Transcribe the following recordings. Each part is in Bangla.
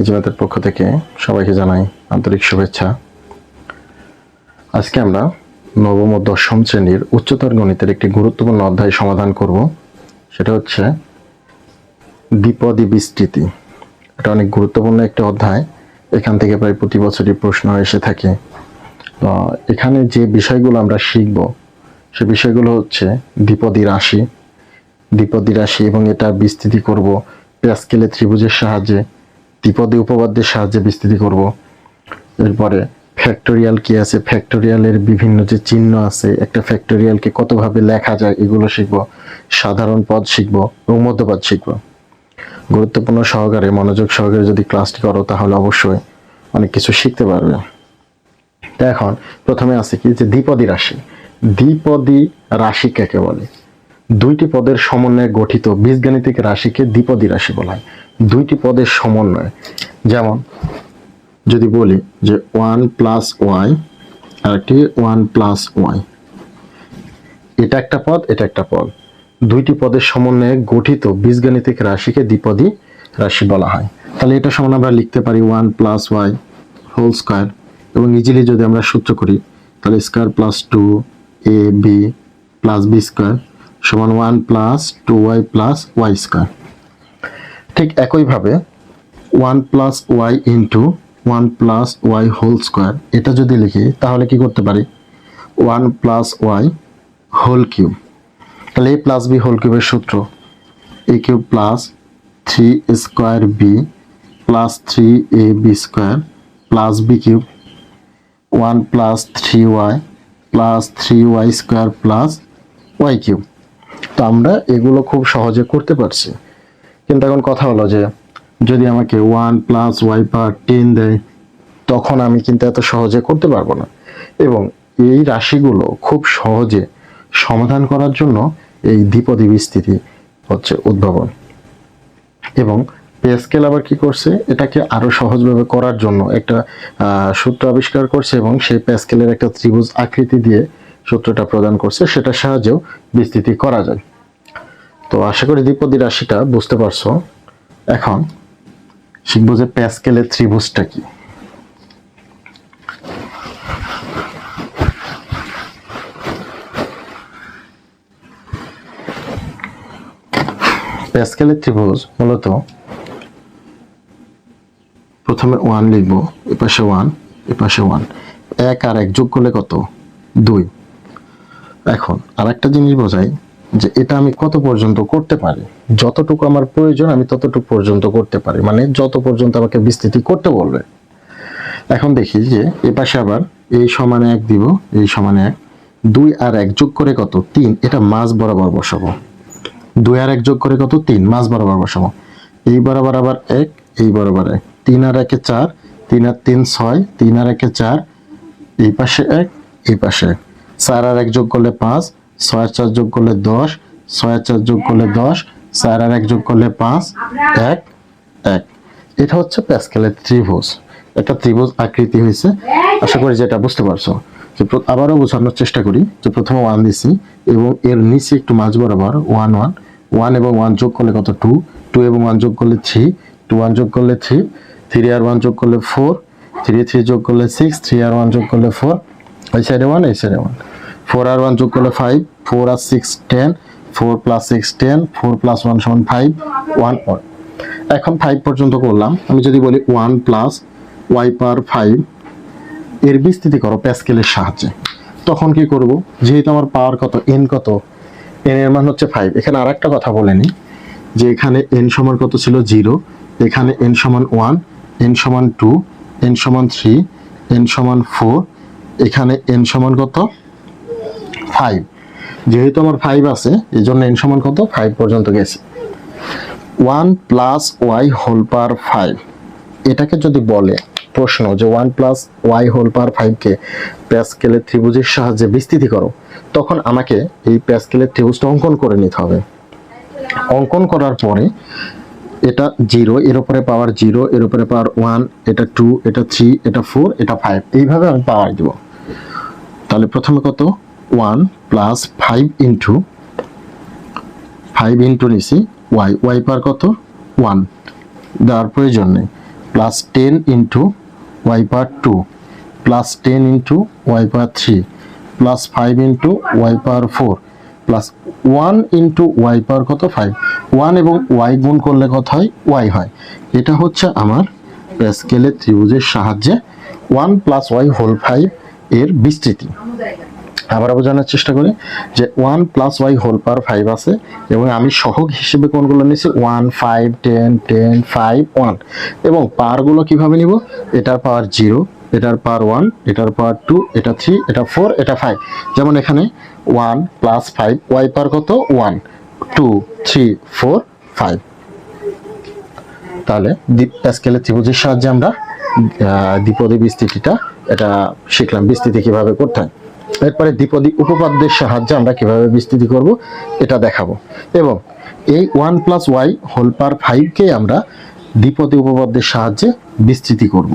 ইজমাতের পক্ষ থেকে সবাইকে জানাই আন্তরিক শুভেচ্ছা। আজকে আমরা নবম ও দশম শ্রেণির উচ্চতর গণিতের একটি গুরুত্বপূর্ণ অধ্যায় সমাধান করব। সেটা হচ্ছে দ্বিপদী বিস্তৃতি। এটা অনেক গুরুত্বপূর্ণ একটি অধ্যায়। এখান থেকে প্রায় প্রতি বছরই প্রশ্ন এসে থাকে। তো এখানে যে বিষয়গুলো আমরা শিখব, সে বিষয়গুলো হচ্ছে দ্বিপদী রাশি। দ্বিপদী রাশি এবং এটা বিস্তৃতি করব। প্যাসকেলে ত্রিভুজের সাহায্যে দ্বিপদী উপপাদ্যের সাহায্যে বিস্তৃতি করব। এরপরে ফ্যাক্টোরিয়াল কি আছে? ফ্যাক্টোরিয়ালের বিভিন্ন যে চিহ্ন আছে, একটা ফ্যাক্টোরিয়ালকে কতভাবে লেখা যায়, এগুলো শিখব। সাধারণ পদ শিখব এবং মধ্যপদ শিখব। গুরুত্বপূর্ণ সহকারে, মনোযোগ সহকারে যদি ক্লাসটি করো, তাহলে অবশ্যই অনেক কিছু শিখতে পারবে। তো এখন প্রথমে আছে কি? যে দ্বিপদী রাশি। দ্বিপদী রাশি কাকে বলে? দুইটি পদের সমন্বয়ে গঠিত বীজগাণিতিক রাশিকে দ্বিপদী রাশি বলা হয়। দুইটি পদের সমন্বয়। যেমন, যদি বলি যে ওয়ান প্লাস ওয়াই আর একটি ওয়ান প্লাস ওয়াই। এটা একটা পদ, এটা একটা পদ। দুইটি পদের সমন্বয়ে গঠিত বীজগাণিতিক রাশিকে দ্বিপদী রাশি বলা হয়। তাহলে এটা সমান আমরা লিখতে পারি one plus y whole square. এবং ইজিলি যদি আমরা সূত্র করি, তাহলে square plus two a b plus b square. সমান one plus two y plus y square. ঠিক একইভাবে one plus y into one plus y whole square, এটা যদি লিখি, তাহলে কি করতে পারি? One plus y whole cube. তাহলে এ প্লাস বি হোল কিউবের সূত্র। A cube plus three square b plus three a b square plus b cube. One plus three y plus three y square plus y cube. তো আমরা এগুলো খুব সহজে করতে পারছি। কিন্তু এখন কথা হলো যে, যদি আমাকে one plus y power ten দেয়, তখন আমি কিন্তু এত সহজে করতে পারব না। এবং এই রাশিগুলো খুব সহজে সমাধান করার জন্য এই দ্বিপদী বিস্তৃতি হচ্ছে উদ্ভাবন। এবং পেস্কেল আবার কি করছে? এটাকে আরও সহজভাবে করার জন্য একটা সূত্র আবিষ্কার করছে এবং সেই প্যাস্কেলের একটা ত্রিভুজ আকৃতি দিয়ে সূত্রটা প্রদান করছে। সেটার সাহায্যেও বিস্তৃতি করা যায়। তো আশা করি দ্বিপদী রাশিটা বুঝতে পারছ। এখন শিখব যে প্যাস্কেলের ত্রিভুজটা কি। প্যাস্কেলের ত্রিভুজ মূলত প্রথমে ওয়ান লিখব, এ পাশে ওয়ান, এ পাশে ওয়ান। এক আর এক যোগ করলে কত? দুই। এখন আর একটা জিনিস বোঝাই যে এটা আমি কত পর্যন্ত করতে পারি? যতটুকু আমার প্রয়োজন, আমি ততটুকু পর্যন্ত করতে পারি। মানে যত পর্যন্ত আমাকে বিস্তৃতি করতে বলবে। এখন দেখি যে এ পাশে আবার এই সমানে এক দিব, এই সমানে এক। দুই আর এক যোগ করে কত? তিন। এটা মাঝ বরাবর বসাবো। দুই আর এক যোগ করে কত? তিন। মাঝ বরাবর বসাবো। এই বরাবর আবার এক, এই বরাবর এক। তিন আর একে চার, তিন আর তিন ছয়, তিন আর একে চার। এই পাশে এক, এই পাশে এক। চার আর এক যোগ করলে পাঁচ ছয় চার যোগ করলে দশ, ছয় চার যোগ করলে দশ, চার আর এক যোগ করলে পাঁচ, এক এক। এটা হচ্ছে প্যাসকেলের ত্রিভুজ। একটা ত্রিভুজ আকৃতি হয়েছে। আশা করি যেটা বুঝতে পারছ। যে আবারও বোঝানোর চেষ্টা করি যে প্রথমে ওয়ান দিছি এবং এর নিচে একটু মাঝ বরাবর ওয়ান ওয়ান ওয়ান এবং ওয়ান যোগ করলে কত? টু টু এবং ওয়ান যোগ করলে থ্রি টু ওয়ান যোগ করলে থ্রি থ্রি আর ওয়ান যোগ করলে ফোর থ্রি থ্রি যোগ করলে সিক্স থ্রি আর ওয়ান যোগ করলে ফোর এই সাইডে ওয়ান এই সাইডে ওয়ান ফোর আর ওয়ান যোগ করলে ফাইভ ফোর আর six ten four plus six ten four plus one সমান ফাইভ ওয়ান ওয়ান এখন ফাইভ পর্যন্ত করলাম। আমি যদি বলি one plus y power five এর বিস্তৃতি করো প্যাসকেলের সাহায্যে। তখন কি করব? যেহেতু আমার পাওয়ার কত এন কত এন এর মান হচ্ছে ফাইভ এখানে আর একটা কথা বলে নি যে এখানে এন সমান কত ছিল? জিরো এখানে এন সমান ওয়ান এন সমান টু এন সমান থ্রি এন সমান ফোর এখানে এন সমান কত? ফাইভ যেহেতু আমার ফাইভ আছে এই জন্য এন সমান কত? ফাইভ পর্যন্ত গেছে। One plus y whole power five এটাকে যদি বলে, প্রশ্ন যে one plus y whole power ফাইভকে প্যাসকেলের ত্রিভুজের সাহায্যে বিস্তৃতি করো, তখন আমাকে এই প্যাসকেলের ত্রিভুজটা অঙ্কন করে নিতে হবে। অঙ্কন করার পরে এটা জিরো এর উপরে পাওয়ার জিরো এর উপরে পাওয়ার ওয়ান এটা টু এটা থ্রি এটা ফোর এটা ফাইভ এইভাবে আমি পাওয়ার দিব। তাহলে প্রথমে কত? One plus five into five into নিছি ওয়াই ওয়াই পার কত? ওয়ান দেওয়ার প্রয়োজন নেই। Plus ten into y power two plus ten into y power three plus five into y power four plus one into y power কত? ফাইভ ওয়ান এবং ওয়াই গুণ করলে কত হয়? ওয়াই হয়। এটা হচ্ছে আমার স্কেলের ত্রিভুজের সাহায্যে one plus y whole five এর বিস্তৃতি। আবার বোঝানোর চেষ্টা করি যে one plus y whole power five আছে এবং আমি সহগ হিসেবে কোনগুলো নিয়েছি? One five ten ten five one এবং পাওয়ারগুলো কীভাবে নিব? এটার পাওয়ার জিরো এটার পাওয়ার ওয়ান এটার পাওয়ার টু এটা থ্রি এটা ফোর এটা ফাইভ যেমন এখানে one plus five y power কত? One two three four five তাহলে দ্বীপ স্কেলের ত্রিভুজের সাহায্যে আমরা দ্বিপদী বিস্তৃতিটা, এটা শিখলাম বিস্তৃতি কীভাবে করতে হয়। এরপরে দ্বিপদী উপপাদ্যের সাহায্যে আমরা কীভাবে বিস্তৃতি করব, এটা দেখাবো। এবং এই one plus y whole power ফাইভকে আমরা দ্বিপদী উপপাদ্যের সাহায্যে বিস্তৃতি করব।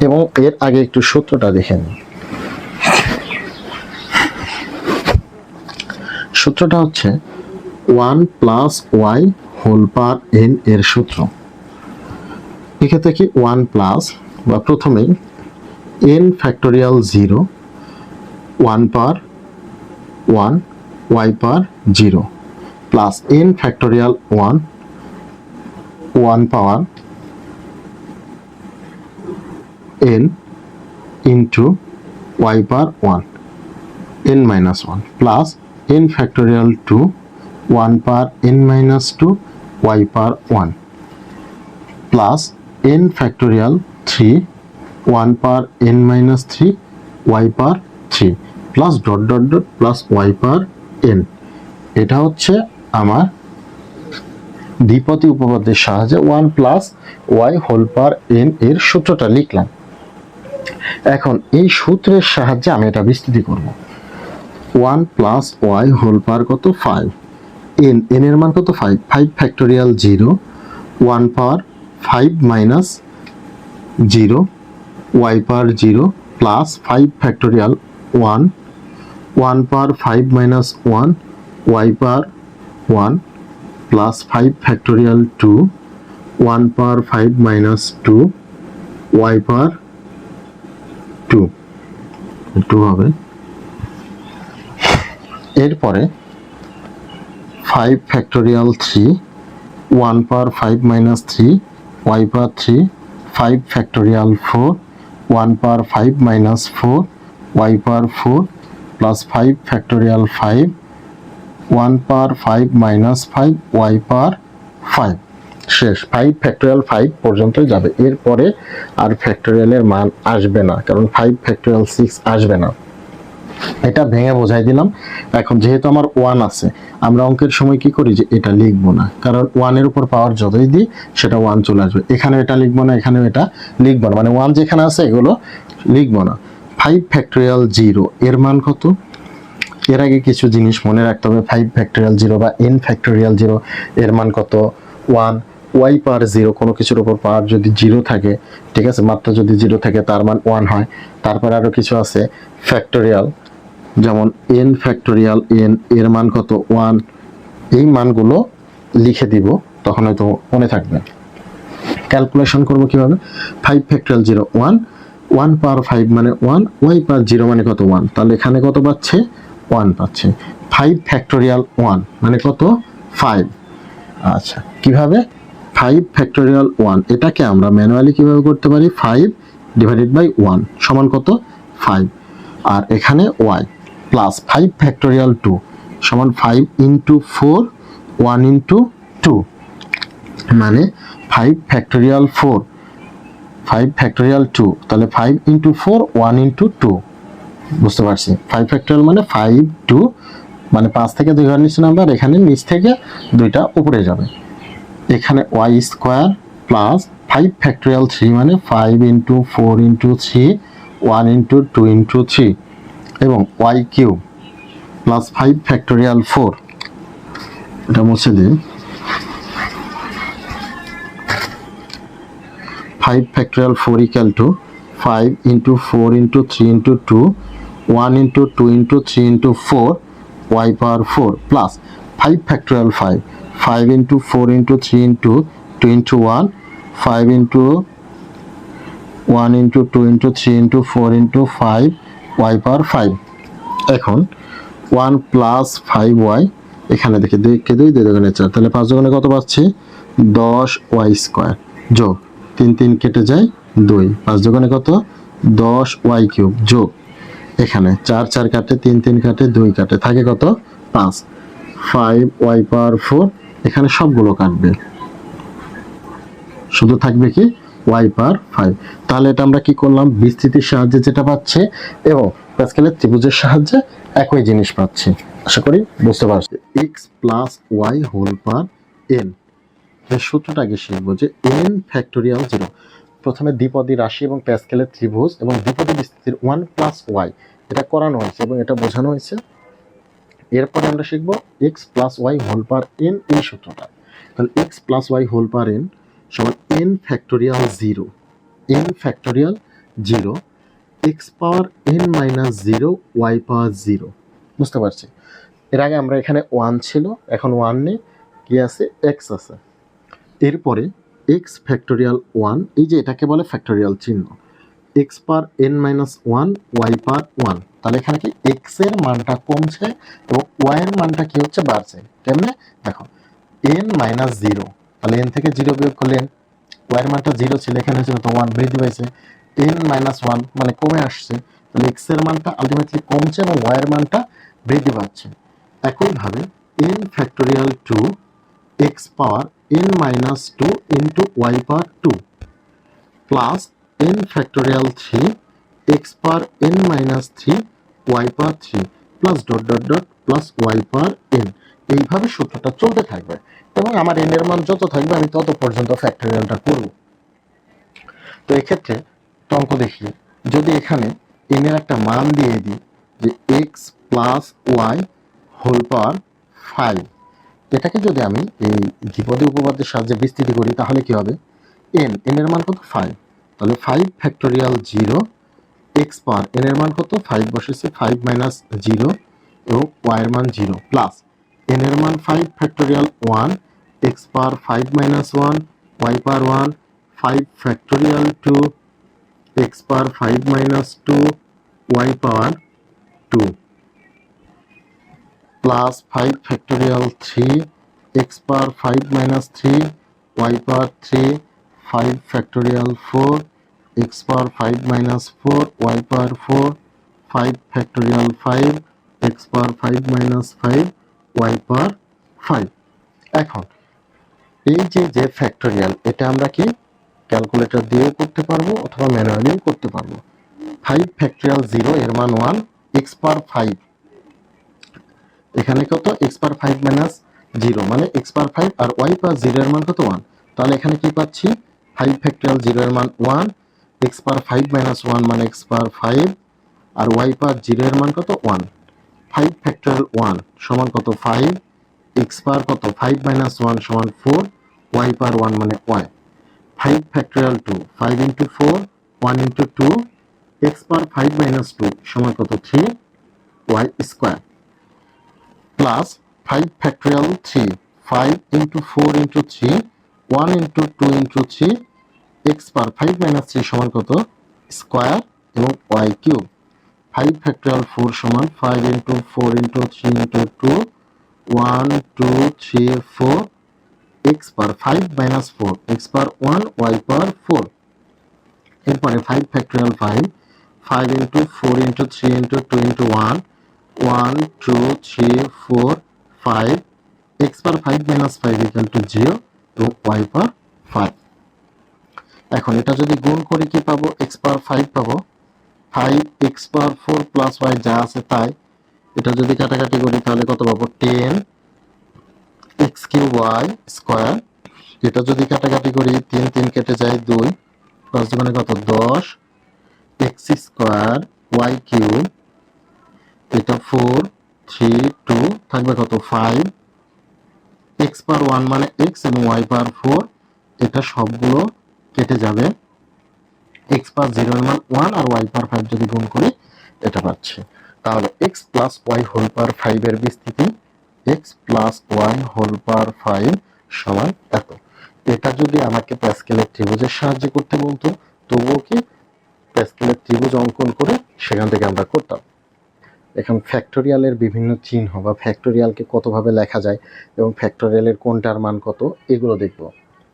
এবং এর আগে একটু সূত্রটা দেখে নিই। সূত্রটা হচ্ছে one plus y whole power n এর সূত্র। এক্ষেত্রে কি ওয়ান প্লাস বা প্রথমেই n factorial zero one power one y power zero plus n factorial one one power n into y power one n minus 1 plus n factorial 2 1 power n minus 2 y power 1 plus n factorial 3 1 power n minus 3 y power 3 plus dot dot dot plus y power n এটা হচ্ছে আমার দ্বিপদী উপপাদ্যের সাহায্যে one plus y whole power n এর সূত্রটা লিখলাম। এখন এই সূত্রের সাহায্যে আমি এটা বিস্তৃতি করব। One plus y whole power কত? ফাইভ এন এন এর মান কত? Five five factorial zero one power five minus zero y power zero plus five factorial one one power five minus one y power one plus five factorial two one power five minus two y power two two হবে। এরপরে five factorial three one power five minus three y power three five factorial four one power five minus four y power four plus five factorial five one power five minus five y power five শেষ ফাইভ ফ্যাক্টোরিয়াল ফাইভ পর্যন্তই যাবে। এরপরে আর ফ্যাক্টোরিয়ালের মান আসবে না, কারণ ফাইভ ফ্যাক্টোরিয়াল সিক্স আসবে না। এটা ভেঙে বোঝাই দিলাম। এখন যেহেতু আমার ওয়ান আছে, আমরা অঙ্কের সময় কি করি যে এটা লিখব না, কারণ ওয়ানের উপর পাওয়ার যতই দিই, সেটা ওয়ান চলে আসবে। এখানে এটা লিখব না, এখানেও এটা লিখব না। মানে ওয়ান যেখানে আছে, এগুলো লিখব না। ফাইভ ফ্যাক্টোরিয়াল জিরো এর মান কত? এর আগে কিছু জিনিস মনে রাখতে হবে ফাইভ ফ্যাক্টোরিয়াল জিরো বা এন ফ্যাক্টোরিয়াল জিরো এর মান কত? ওয়ান ওয়াই পার জিরো কোনো কিছুর উপর পাওয়ার যদি জিরো থাকে, ঠিক আছে? মাত্রা যদি জিরো থাকে, তার মান ওয়ান হয়। তারপর আরও কিছু আছে ফ্যাক্টোরিয়াল যেমন এন ফ্যাক্টোরিয়াল এন এর মান কত? ওয়ান এই মানগুলো লিখে দিব, তখন হয়তো মনে থাকবে। ক্যালকুলেশন করব কীভাবে? Five factorial zero one one power five মানে ওয়ান ওয়াই পাওয়ার জিরো মানে কত ওয়ান তাহলে এখানে কত পাচ্ছে? ওয়ান পাচ্ছে। ফাইভ ফ্যাক্টোরিয়াল ওয়ান মানে কত? ফাইভ আচ্ছা কীভাবে? ফাইভ ফ্যাক্টোরিয়াল ওয়ান এটাকে আমরা ম্যানুয়ালি কীভাবে করতে পারি? ফাইভ ডিভাইডেড বাই ওয়ান সমান কত? ফাইভ আর এখানে y plus five factorial two সমান five into four one into two মানে five factorial four five factorial two তাহলে five into four one into two বুঝতে পারছি? ফাইভ ফ্যাক্টোরিয়াল মানে ফাইভ টু মানে পাঁচ থেকে দুই ঘর নিচে নাম্বার এখানে নিচ থেকে দুইটা উপরে যাবে। এখানে y square plus five factorial three মানে five into four into three one into two into three এবং y cube plus five factorial four এটা মুছে দিন five factorial four equal to five into four into three into two one into two into three into four y power four plus five factorial five five into four into three into two into one five into one into two into three into four into five y power five এখন ওয়ান প্লাস ফাইভ ওয়াই এখানে দেখি দুই কে দুই দুই দোকানে চার তাহলে পাঁচ দোকানে কত পাচ্ছি দশ ওয়াই স্কোয়ার যোগ তিন তিন কেটে যায় দুই। পাঁচ দোকানে কত? দশ ওয়াই কিউব যোগ। এখানে চার চার কাটে, তিন তিন কাটে, দুই কাটে। থাকে কত? পাঁচ। Five y power four. এখানে সবগুলো কাটবে। শুধু থাকবে কি? Y power five. তাহলে এটা আমরা কি করলাম? বিস্তৃতির সাহায্যে যেটা পাচ্ছে এবং প্যাসকেলের ত্রিভুজের সাহায্যে একই জিনিস পাচ্ছি। আশা করি বুঝতে পারছি x plus y whole power n সূত্রটা আগে শিখব যে এন ফ্যাক্টোরিয়াল জিরো প্রথমে দ্বিপদী রাশি এবং প্যাসকেলের ত্রিভুজ এবং দ্বিপদী বিস্তৃতির ওয়ান প্লাস ওয়াই এটা করানো হয়েছে এবং এটা বোঝানো হয়েছে। এরপরে আমরা শিখব x plus y whole power n এই সূত্রটা। তাহলে x plus y whole power n সমান n factorial zero n factorial zero x power n minus zero y power zero বুঝতে পারছি? এর আগে আমরা এখানে ওয়ান ছিল, এখন ওয়ান নেই কি আছে? এক্স আছে। এরপরে এক্স ফ্যাক্টোরিয়াল ওয়ান এই যে এটাকে বলে ফ্যাক্টোরিয়াল চিহ্ন x power n minus one y power one তাহলে এখানে কি এক্সের মানটা কমছে এবং ওয়াই এর মানটা কি হচ্ছে বাড়ছে? কেমনে? দেখো এন মাইনাস জিরো তাহলে এন থেকে জিরো বিয়োগ করলেন ওয়াই এর মানটা জিরো ছিল, এখানে ছিল তো ওয়ান বৃদ্ধি পাইছে। এন মাইনাস ওয়ান মানে কমে আসছে, তাহলে এক্সের মানটা আলটিমেটলি কমছে এবং ওয়াই এর মানটা বৃদ্ধি পাচ্ছে। একইভাবে n factorial two x power n minus two into y power two plus n factorial three x power n minus three y power three plus dot dot dot plus y power n এইভাবে সূত্রটা চলতে থাকবে এবং আমার এন এর মান যত থাকবে আমি তত পর্যন্ত ফ্যাক্টোরিয়ালটা করব। তো এক্ষেত্রে অঙ্ক দেখি, যদি এখানে এন এর একটা মান দিয়ে দিই যে x plus y whole power five এটাকে যদি আমি এই দ্বিপদী উপপাদ্যের সাহায্যে বিস্তৃতি করি, তাহলে কি হবে? এন এন এর মান কত? ফাইভ তাহলে five factorial zero x power n এর মান কত? ফাইভ বসেছে ফাইভ মাইনাস জিরো এবং ওয়াই মান জিরো প্লাস এন এর মান five factorial one x power five minus one y power one five factorial two x power five minus two y power two plus five factorial three x power five minus three y power three five factorial four x power five minus four y power four five factorial five x power five minus five y power five এখন, এই যে যে ফ্যাক্টোরিয়াল এটা আমরা কি ক্যালকুলেটর দিয়েও করতে পারব অথবা ম্যানুয়ালিও করতে পারব? ফাইভ ফ্যাক্টোরিয়াল জিরো এর মান ওয়ান এক্স পাওয়ার ফাইভ এখানে কত? X power five minus zero মানে এক্স পার ফাইভ আর ওয়াই পাওয়ার জিরো এর মান কত? ওয়ান তাহলে এখানে কি পাচ্ছি? ফাইভ ফ্যাক্টোরিয়াল জিরো এর মান one x power five minus one মানে এক্স পার ফাইভ আর ওয়াই পার জিরো এর মান কত? ওয়ান ফাইভ ফ্যাক্টোরিয়াল ওয়ান সমান কত? ফাইভ এক্স পার কত? ফাইভ মাইনাস ওয়ান সমান ফোর ওয়াই পার ওয়ান মানে y five factorial two five into four one into two x power five minus two সমান কত? Three y square plus five factorial three five into four into three one into two into three x power five minus three সমান কত? স্কোয়ার এবং y cube five factorial four সমান five into four into three into two one two three four x power five minus four x power one y power four এরপরে five factorial five five into four into three into two into one one, two, three, four, five, x power five minus five equal to zero এবং ওয়াই পার ফাইভ। এখন এটা যদি গুণ করে কি পাবো? এক্স পাওয়ার ফাইভ পাবো। Five, x power four plus y যা আছে তাই, এটা যদি কাটাকাটি করি তাহলে কত পাবো? Ten, x cube y square. এটা যদি কাটাকাটি করি, তিন তিন কেটে যায় দুই, প্লাস মানে কত? দশ, এক্স স্কোয়ার ওয়াই কিউ এটা ফোর থ্রি টু থাকবে কত ফাইভ এক্স পার ওয়ান মানে এক্স এবং ওয়াই পার ফোর এটা সবগুলো কেটে যাবে। এক্স পার জিরো এর মান ওয়ান আর ওয়াই পার ফাইভ যদি গুণ করি, এটা পাচ্ছি। তাহলে x plus y whole power five এর বিস্তৃতি x plus y whole power five সমান এত। এটা যদি আমাকে প্যাসকেলের ত্রিভুজের সাহায্যে করতে বলতো, তবুও কি প্যাসকেলের ত্রিভুজ অঙ্কন করে সেখান থেকে আমরা করতাম। এখন ফ্যাক্টোরিয়ালের বিভিন্ন চিহ্ন বা ফ্যাক্টোরিয়ালকে কতভাবে লেখা যায় এবং ফ্যাক্টোরিয়ালের কোনটার মান কত, এগুলো দেখব।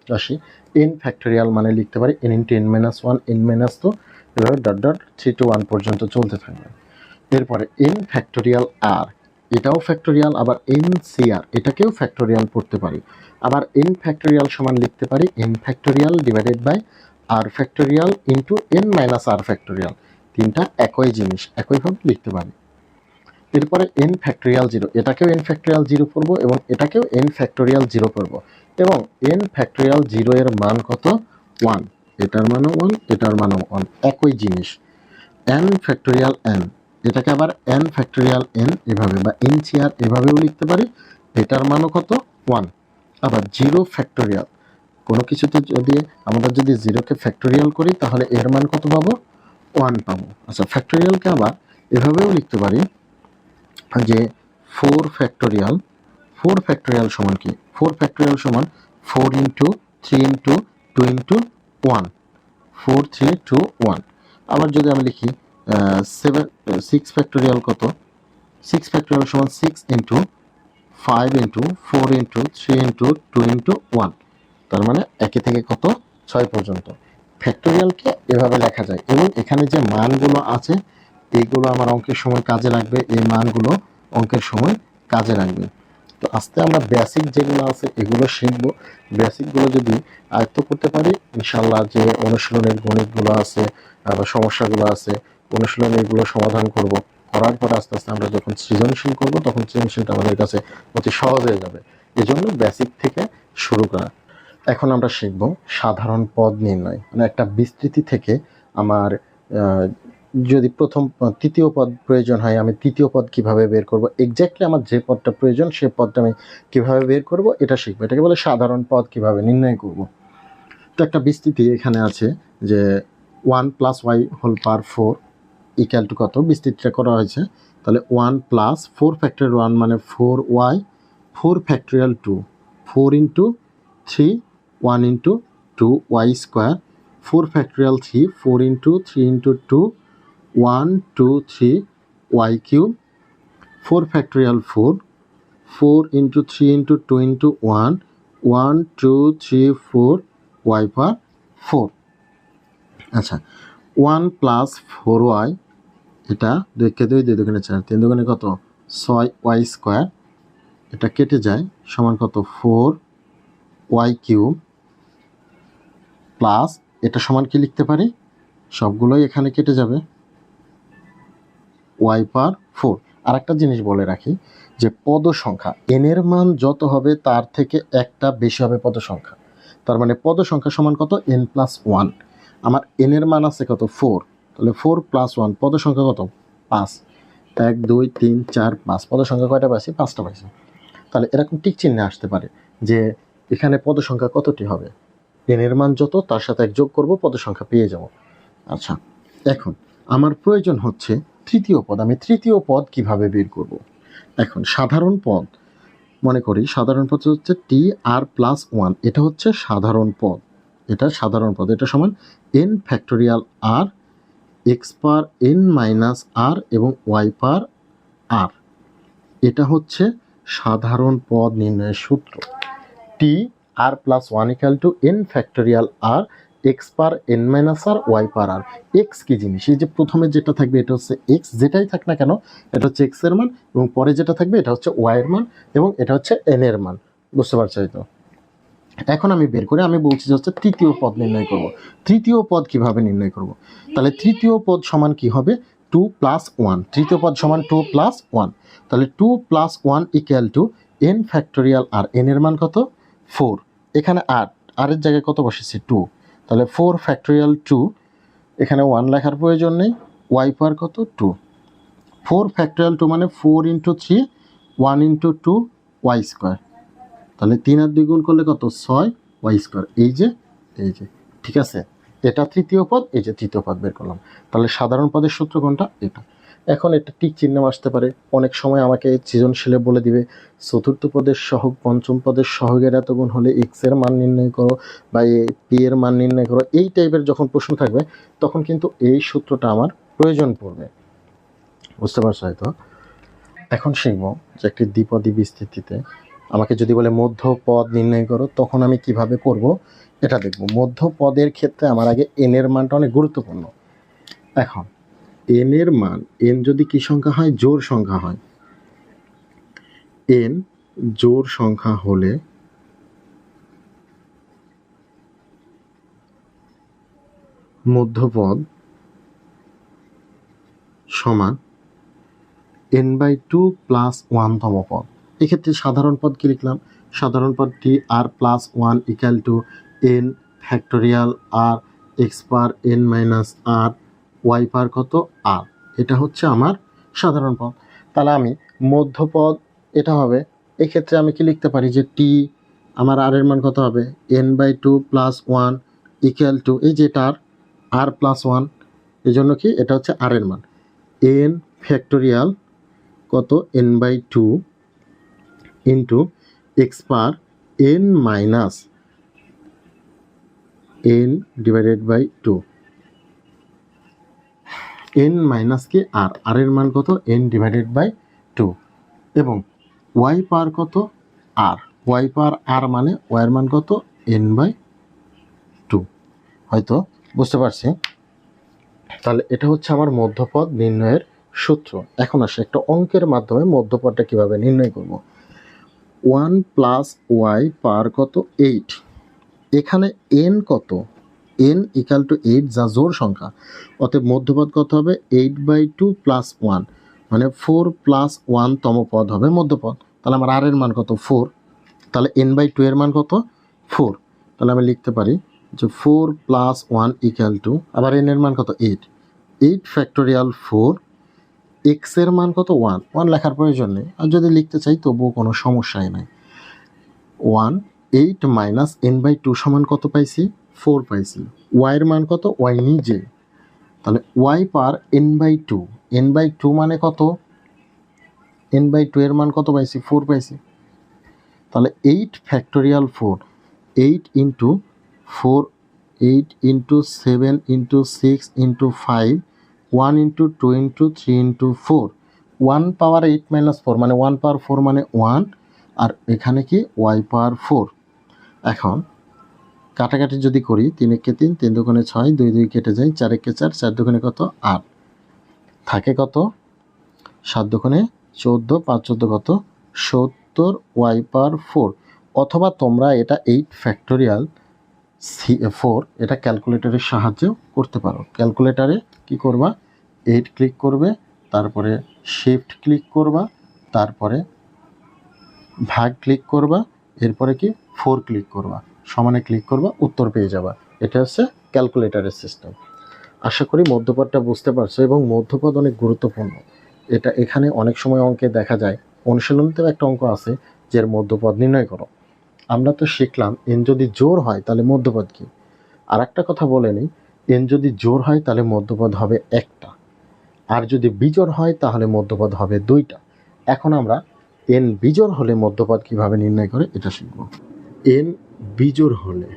আসি। এন ফ্যাক্টোরিয়াল মানে লিখতে পারি n into n minus one n minus two এভাবে dot dot three two one পর্যন্ত চলতে থাকবে। এরপরে এন ফ্যাক্টোরিয়াল আর এটাও ফ্যাক্টোরিয়াল আবার এন সিআর এটাকেও ফ্যাক্টোরিয়াল পড়তে পারি। আবার এন ফ্যাক্টোরিয়াল সমান লিখতে পারি n factorial divided by r factorial into n minus r factorial তিনটা একই জিনিস, একইভাবে লিখতে পারি। এরপরে এন ফ্যাক্টোরিয়াল জিরো এটাকেও এন ফ্যাক্টোরিয়াল জিরো করব এবং এটাকেও এন ফ্যাক্টোরিয়াল জিরো পড়ব এবং এন ফ্যাক্টোরিয়াল জিরো এর মান কত? ওয়ান এটার মানও ওয়ান এটার মানও ওয়ান একই জিনিস। এন ফ্যাক্টোরিয়াল এন এটাকে আবার এন ফ্যাক্টোরিয়াল এন এভাবে বা এন চেয়ার এভাবেও লিখতে পারি। এটার মানও কত? ওয়ান আবার জিরো ফ্যাক্টোরিয়াল কোনো কিছুতে যদি আমরা যদি জিরোকে ফ্যাক্টোরিয়াল করি, তাহলে এর মান কত পাবো? ওয়ান পাবো। আচ্ছা ফ্যাক্টোরিয়ালকে আবার এভাবেও লিখতে পারি। যে ফোর ফ্যাক্টোরিয়াল ফোর ফ্যাক্টোরিয়াল সমান কি? ফোর ফ্যাক্টোরিয়াল সমান four into three into two into one four three two one আবার যদি আমি লিখি সেভেন সিক্স ফ্যাক্টোরিয়াল কত? সিক্স ফ্যাক্টোরিয়াল সমান six into five into four into three into two into one তার মানে একে থেকে কত? ছয় পর্যন্ত। ফ্যাক্টোরিয়ালকে এভাবে লেখা যায়। এবং এখানে যে মানগুলো আছে এইগুলো আমার অঙ্কের সময় কাজে লাগবে, এই মানগুলো অঙ্কের সময় কাজে লাগবে। তো আস্তে আমরা বেসিক যেগুলো আছে এগুলো শিখব। বেসিকগুলো যদি আয়ত্ত করতে পারি ইনশাল্লাহ যে অনুশীলনের গণিতগুলো আছে বা সমস্যাগুলো আছে অনুশীলনের এগুলো সমাধান করব। করার পর আস্তে আস্তে আমরা যখন সৃজনশীল করব, তখন সৃজনশীলটা আমাদের কাছে অতি সহজ হয়ে যাবে। এজন্য বেসিক থেকে শুরু করা। এখন আমরা শিখব সাধারণ পদ নির্ণয়। মানে একটা বিস্তৃতি থেকে আমার যদি প্রথম তৃতীয় পদ প্রয়োজন হয়, আমি তৃতীয় পদ কীভাবে বের করব? এক্স্যাক্টলি আমার যে পদটা প্রয়োজন, সে পদটা আমি কীভাবে বের করব? এটা শিখব। এটাকে বলে সাধারণ পদ কীভাবে নির্ণয় করব। তো একটা বিস্তৃতি এখানে আছে যে one plus y whole power four equal to কত? বিস্তৃতিটা করা হয়েছে। তাহলে one plus four factorial one মানে four y four factorial two four into three one into two y square four factorial three four into three into two one, two, three, y cube, four factorial four four into three into two into one one, two, three, four, y power four. আচ্ছা ওয়ান প্লাস ফোর ওয়াই, এটা দুইকে দুই দুই দোকানে চার, তিন দোকানে কত? ছয় ওয়াই স্কোয়ার, এটা কেটে যায়, সমান কত? ফোর ওয়াই কিউব প্লাস, এটা সমান কি লিখতে পারি? সবগুলোই এখানে কেটে যাবে। Y power four. আর একটা জিনিস বলে রাখি যে পদ সংখ্যা এন এর মান যত হবে তার থেকে একটা বেশি হবে পদ সংখ্যা তার মানে পদ সংখ্যা সমান কত? এন প্লাস ওয়ান আমার এন এর মান আছে কত? ফোর তাহলে ফোর প্লাস ওয়ান পদ সংখ্যা কত? পাঁচ। এক, দুই, তিন, চার, পাঁচ। পদ সংখ্যা কয়টা পাইছি? পাঁচটা পাইছি। তাহলে এরকম টিক চিহ্নে আসতে পারে যে এখানে পদ সংখ্যা কতটি হবে? এন এর মান যত, তার সাথে এক যোগ করব পদ সংখ্যা পেয়ে যাব। আচ্ছা এখন আমার প্রয়োজন হচ্ছে তৃতীয় পদ, আমি তৃতীয় পদ কীভাবে বের করব? এখন সাধারণ পদ, মনে করি সাধারণ পদ হচ্ছে টি আর প্লাস ওয়ান এটা হচ্ছে সাধারণ পদ। এটা সাধারণ পদ, এটা সমান n factorial r x power n minus r এবং ওয়াই পার আর এটা হচ্ছে সাধারণ পদ নির্ণয়ের সূত্র। T r plus one equal to n factorial r x power n minus r y power r x কি জিনিস? এই যে প্রথমে যেটা থাকবে এটা হচ্ছে এক্স যেটাই থাক না কেন, এটা হচ্ছে এক্সের মান এবং পরে যেটা থাকবে এটা হচ্ছে ওয়াই এর মান এবং এটা হচ্ছে এন এর মান। বুঝতে পারছ তো? এখন আমি বের করে আমি বলছি যে হচ্ছে তৃতীয় পদ নির্ণয় করব। তৃতীয় পদ কীভাবে নির্ণয় করব? তাহলে তৃতীয় পদ সমান কি হবে? টু প্লাস ওয়ান তৃতীয় পদ সমান টু প্লাস ওয়ান তাহলে two plus one equal to n factorial r n এর মান কত? ফোর এখানে আট। আরের জায়গায় কত বসেছি? টু তাহলে ফোর ফ্যাক্টোরিয়াল টু এখানে ওয়ান লেখার প্রয়োজন নেই ওয়াই পার কত? টু ফোর ফ্যাক্টোরিয়াল টু মানে four into three one into two y square তাহলে তিন আর দ্বিগুণ গুণ করলে কত? ছয় ওয়াই স্কোয়ার এই যে এই যে, ঠিক আছে? এটা তৃতীয় পদ, এই যে তৃতীয় পদ বের করলাম। তাহলে সাধারণ পদের সূত্র কোনটা? এটা। এখন এটা টিক চিহ্ন আসতে পারে। অনেক সময় আমাকে সৃজনশীলে বলে দিবে, চতুর্থ পদের সহগ, পঞ্চম পদের সহগের এত গুণ হলে এক্সের মান নির্ণয় করো বা এ পি এর মান নির্ণয় করো। এই টাইপের যখন প্রশ্ন থাকবে, তখন কিন্তু এই সূত্রটা আমার প্রয়োজন পড়বে। বুঝতে পারছ হয়তো? এখন শিখব যে একটি দ্বিপদী বিস্তৃতিতে আমাকে যদি বলে মধ্য পদ নির্ণয় করো, তখন আমি কীভাবে করব? এটা দেখব। মধ্য পদের ক্ষেত্রে আমার আগে এন এর মানটা অনেক গুরুত্বপূর্ণ। এখন এন এর মান, এন যদি কি সংখ্যা হয়? জোর সংখ্যা হয়। এন জোর সংখ্যা হলে মধ্যপদ সমান এন বাই টু প্লাস ওয়ানতম পদ। এক্ষেত্রে সাধারণ পদ কি লিখলাম? সাধারণ পদটি r plus one equal to n factorial r x power n minus r y power কত? আর। এটা হচ্ছে আমার সাধারণ পদ। তাহলে আমি মধ্যপদ এটা হবে। এক্ষেত্রে আমি কি লিখতে পারি যে টি, আমার আর এর মান কত হবে? N by two plus one equal to, এই যে এটার আর প্লাস ওয়ান। এই জন্য কি? এটা হচ্ছে আর এর মান। এন ফ্যাক্টোরিয়াল কত? N by two into x power n minus n divided by two. N minus কি আর আর এর মান কত? এন ডিভাইডেড বাই টু এবং ওয়াই পার কত? আর ওয়াই পার আর মানে ওয়াইয়ের মান কত? এন বাই টু হয়তো বুঝতে পারছি? তাহলে এটা হচ্ছে আমার মধ্যপদ নির্ণয়ের সূত্র। এখন আসে, একটা অঙ্কের মাধ্যমে মধ্যপদটা কীভাবে নির্ণয় করব? ওয়ান প্লাস ওয়াই পার কত? এইট এখানে এন কত? এন ইকাল টু এইট যা জোর সংখ্যা। অতএব মধ্যপদ কত হবে? Eight by two plus one মানে ফোর প্লাস ওয়ান তম পদ হবে মধ্যপদ। তাহলে আমার আর এর মান কত? ফোর তাহলে এন বাই টু এর মান কত? ফোর তাহলে আমি লিখতে পারি যে four plus one equal to আবার এন এর মান কত? এইট এইট ফ্যাক্টোরিয়াল ফোর এক্সের মান কত? ওয়ান ওয়ান লেখার প্রয়োজন নেই। আর যদি লিখতে চাই তবুও কোনো সমস্যাই নাই। One eight minus n by two সমান কত পাইছি? ফোর পাইছি। ওয়াইয়ের মান কত? ওয়াই নিজে তাহলে y power n by two n by two মানে কত? এন বাই টু এর মান কত পাইছি? ফোর পাইছি। তাহলে eight factorial four eight into four eight into seven into six into five one into two into three into four one power eight minus four মানে ওয়ান পাওয়ার ফোর মানে ওয়ান আর এখানে কি? ওয়াই পাওয়ার ফোর এখন কাটাকাটি যদি করি, তিন একে তিন তিন দোকানে ছয়, দুই দুই কেটে যায় চার একে চার চার দোকানে কত? আট। থাকে কত? সাত দোকানে চোদ্দ, পাঁচ চোদ্দ কত? সত্তর ওয়াই পাওয়ার ফোর। অথবা তোমরা এটা এইট ফ্যাক্টোরিয়াল সি, ফোর, এটা ক্যালকুলেটরের সাহায্যেও করতে পারো। ক্যালকুলেটারে কি করবা? এইট ক্লিক করবে, তারপরে শিফট ক্লিক করবা, তারপরে ভাগ ক্লিক করবা, এরপরে কি? ফোর ক্লিক করবা। সমানে ক্লিক করবা, উত্তর পেয়ে যাবা। এটা হচ্ছে ক্যালকুলেটরের সিস্টেম আশা করি মধ্যপদটা বুঝতে পারছ এবং মধ্যপদ অনেক গুরুত্বপূর্ণ। এটা এখানে অনেক সময় অঙ্কে দেখা যায়। অনুশীলনীতেও একটা অঙ্ক আছে যে মধ্যপদ নির্ণয় করো। আমরা তো শিখলাম এন যদি জোর হয় তাহলে মধ্যপদ কী? আর একটা কথা বলে নিই এন যদি জোর হয় তাহলে মধ্যপদ হবে একটা। আর যদি বিজোড় হয় তাহলে মধ্যপদ হবে দুইটা। এখন আমরা এন বিজোড় হলে মধ্যপদ কীভাবে নির্ণয় করে এটা শিখব। এন বিজোড় হলে।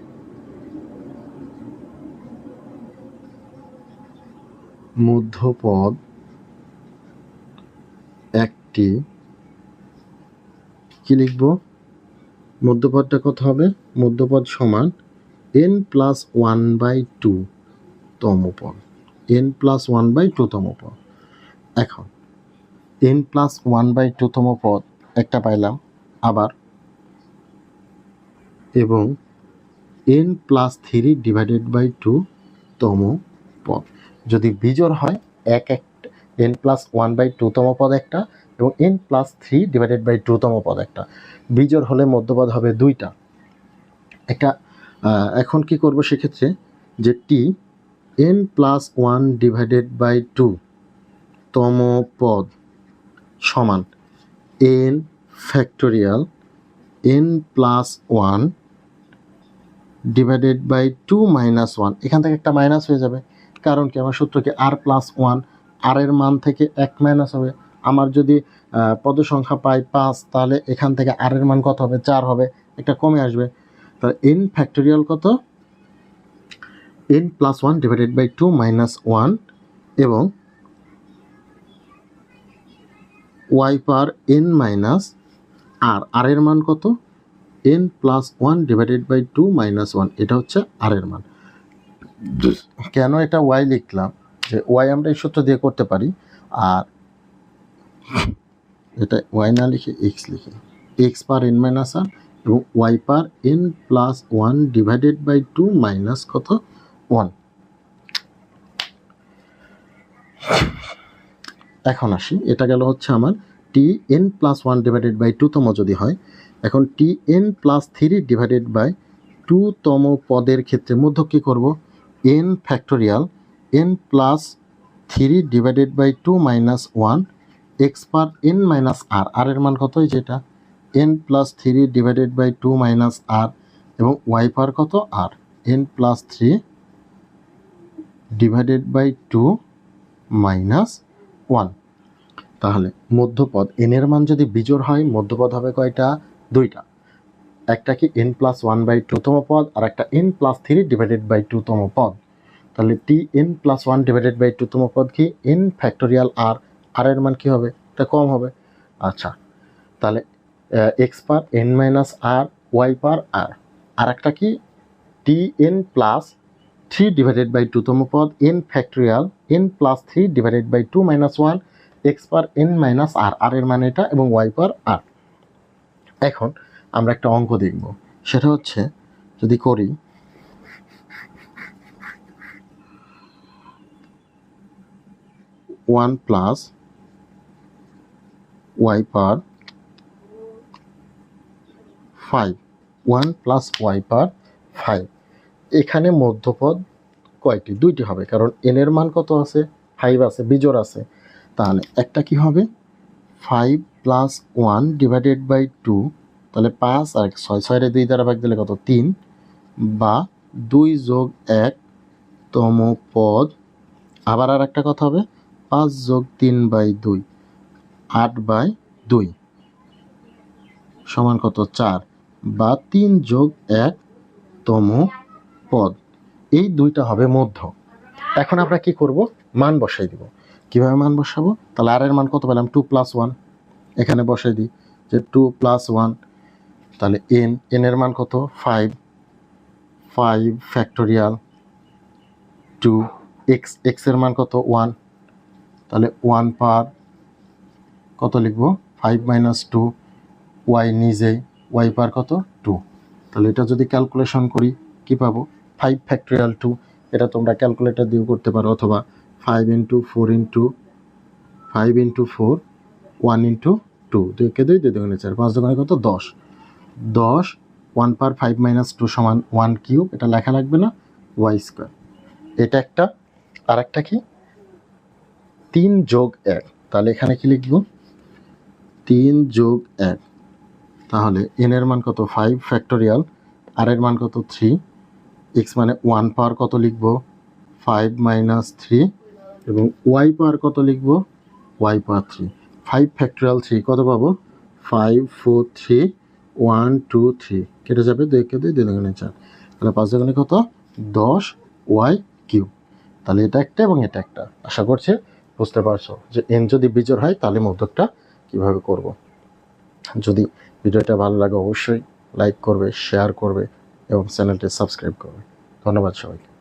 মধ্যপদ একটি। কি লিখব? মধ্যপদটা কত হবে? মধ্যপদ সমান n plus one by two তম পদ n plus one by two তম পদ এখন n plus one by two তম পদ একটা পাইলাম, আবার এবং n plus three divided by two তম পদ। যদি বিজোড় হয়, এক এক n plus one by two তম পদ একটা এবং n plus three divided by two তম পদ একটা। বিজোড় হলে মধ্যপদ হবে দুইটা। একটা এখন কি করব সেক্ষেত্রে যে T n plus one divided by two তম পদ সমান n factorial n plus one divided by two minus one এখান থেকে একটা মাইনাস হয়ে যাবে। কারণ কি? আমার সূত্রকে আর প্লাস ওয়ান আর এর মান থেকে এক মাইনাস হবে। আমার যদি পদ সংখ্যা পাই পাঁচ, তাহলে এখান থেকে আর এর মান কত হবে? চার হবে। একটা কমে আসবে। তাহলে এন ফ্যাক্টোরিয়াল কত? N plus one divided by two minus one এবং y power n minus r r এর মান কত? N plus one divided by two minus one এটা হচ্ছে আর এর মান। কেন এটা ওয়াই লিখলাম? যে ওয়াই আমরা এই সূত্র দিয়ে করতে পারি আর এটা ওয়াই না লিখে এক্স লিখে। X power n minus r এবং y power n plus one divided by two minus কত? ওয়ান। এখন আসি এটা গেল হচ্ছে আমার T n plus one divided by two তম যদি হয় এখন T n plus three divided by two তম পদের ক্ষেত্রে মধ্য কী করব? N factorial n plus three divided by two minus one x power n minus r r এর মান কত এই যেটা n plus three divided by two minus r এবং ওয়াই পার কত? R n plus three divided by two minus one তাহলে মধ্যপদ এন এর মান যদি বিজোড় হয়, মধ্যপদ হবে কয়টা? দুইটা। একটা কি এন প্লাস ওয়ান বাই টুতম পদ, আর একটা n plus three divided by টুতম পদ। তাহলে T n plus one divided by টুতম পদ কি? এন ফ্যাক্টোরিয়াল আর আর এর মান কি হবে? এটা কম হবে। আচ্ছা তাহলে x power n minus r y power r আর একটা কি? T n plus three divided by টুতম পদ n factorial n plus three divided by two minus one x power n minus r r এর মানে এটা এবং ওয়াই পার আর এখন আমরা একটা অঙ্ক দেখব। সেটা হচ্ছে, যদি করি one plus y power five one plus y power five এখানে মধ্যপদ কয়টি? দুইটি হবে, কারণ এনের মান কত আছে? ফাইভ আছে, বিজোড় আছে। তাহলে একটা কি হবে? Five plus one divided by two তাহলে পাঁচ আর ছয়, ছয়রে দুই দ্বারা ভাগ দিলে কত? তিন। বা দুই যোগ এক তম পদ। আবার আর একটা কথা হবে, পাঁচ যোগ তিন বাই দুই, আট বাই দুই, সমান কত? চার। বা তিন যোগ এক তম পদ। এই দুইটা হবে মধ্য। এখন আমরা কি করব? মান বসাই দিব। কীভাবে মান বসাবো? তাহলে আর এর মান কত পেলাম? টু প্লাস ওয়ান এখানে বসাই দিই যে টু প্লাস ওয়ান তাহলে এন এন এর মান কত? Five five factorial two x এক্সের মান কত? ওয়ান তাহলে ওয়ান পার কত লিখব? ফাইভ মাইনাস টু ওয়াই নিজেই। ওয়াই পার কত? টু তাহলে এটা যদি ক্যালকুলেশন করি, কি পাবো? ফাইভ ফ্যাক্টোরিয়াল টু এটা তোমরা ক্যালকুলেটর দিয়েও করতে পারো, অথবা five into four into five into four one into two দুইকে দুই দুই দোকানে চার, পাঁচ দোকানে কত? দশ। দশ one per five minus two সমান ওয়ান কিউব এটা লেখা লাগবে না? ওয়াই স্কোয়ার এটা একটা আর একটা কি? তিন যোগ এক। তাহলে এখানে কি লিখব? তিন যোগ এক। তাহলে এন এর মান কত? ফাইভ ফ্যাক্টোরিয়াল আর এর মান কত? থ্রি এক্স মানে ওয়ান পাওয়ার কত লিখব? ফাইভ মাইনাস থ্রি এবং ওয়াই পাওয়ার কত লিখব? Y power three five factorial three কত পাবো? Five four three one two three কেটে যাবে, দুই কে দুই দুই দুগুণে চার। তাহলে পাঁচ দুগুণে কত? দশ ওয়াই কিউ তাহলে এটা একটা এবং এটা একটা। আশা করছি বুঝতে পারছ যে এন যদি বিজোর হয়, তাহলে মধ্যকটা কীভাবে করব? যদি ভিডিওটা ভালো লাগে, অবশ্যই লাইক করবে শেয়ার করবে এবং চ্যানেলটি সাবস্ক্রাইব করবে। ধন্যবাদ সবাইকে।